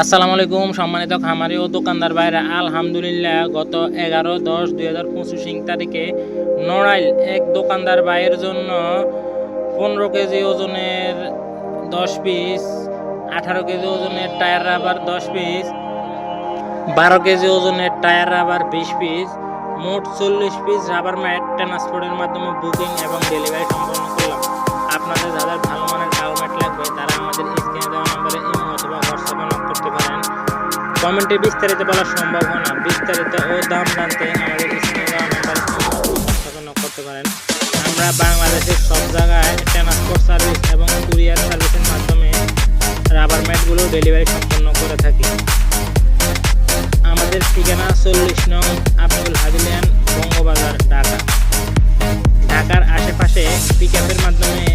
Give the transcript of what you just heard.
আসসালামু আলাইকুম সম্মানিত খামারি ও দোকানদার ভাইরা, আলহামদুলিল্লাহ গত এগারো দশ দুই হাজার পঁচিশ তারিখে নড়াইল এক দোকানদার ভাইয়ের জন্য পনেরো কেজি ওজনের দশ পিস, আঠারো কেজি ওজনের টায়ার রাবার দশ পিস, বারো কেজি ওজনের টায়ার রাবার বিশ পিস, মোট চল্লিশ পিস রাবার ম্যাট, ট্রান্সপোর্টের মাধ্যমে বুকিং এবং ডেলিভারি সম্পন্ন কমেন্টে বিস্তারিত বলা সম্ভব হয় না বিস্তারিত ও দাম জানতে আমাদের স্ক্রিনে করতে পারেন। আমরা বাংলাদেশের সব জায়গায় ট্রান্সপোর্ট সার্ভিস এবং কুরিয়ার সার্ভিসের মাধ্যমে রাবার ম্যাটগুলো ডেলিভারি সম্পন্ন করে থাকি। আমাদের ঠিকানা চল্লিশ নং আব্দুল হাবিলিয়ান, বঙ্গবাজার, ঢাকা। ঢাকার আশেপাশে পিক মাধ্যমে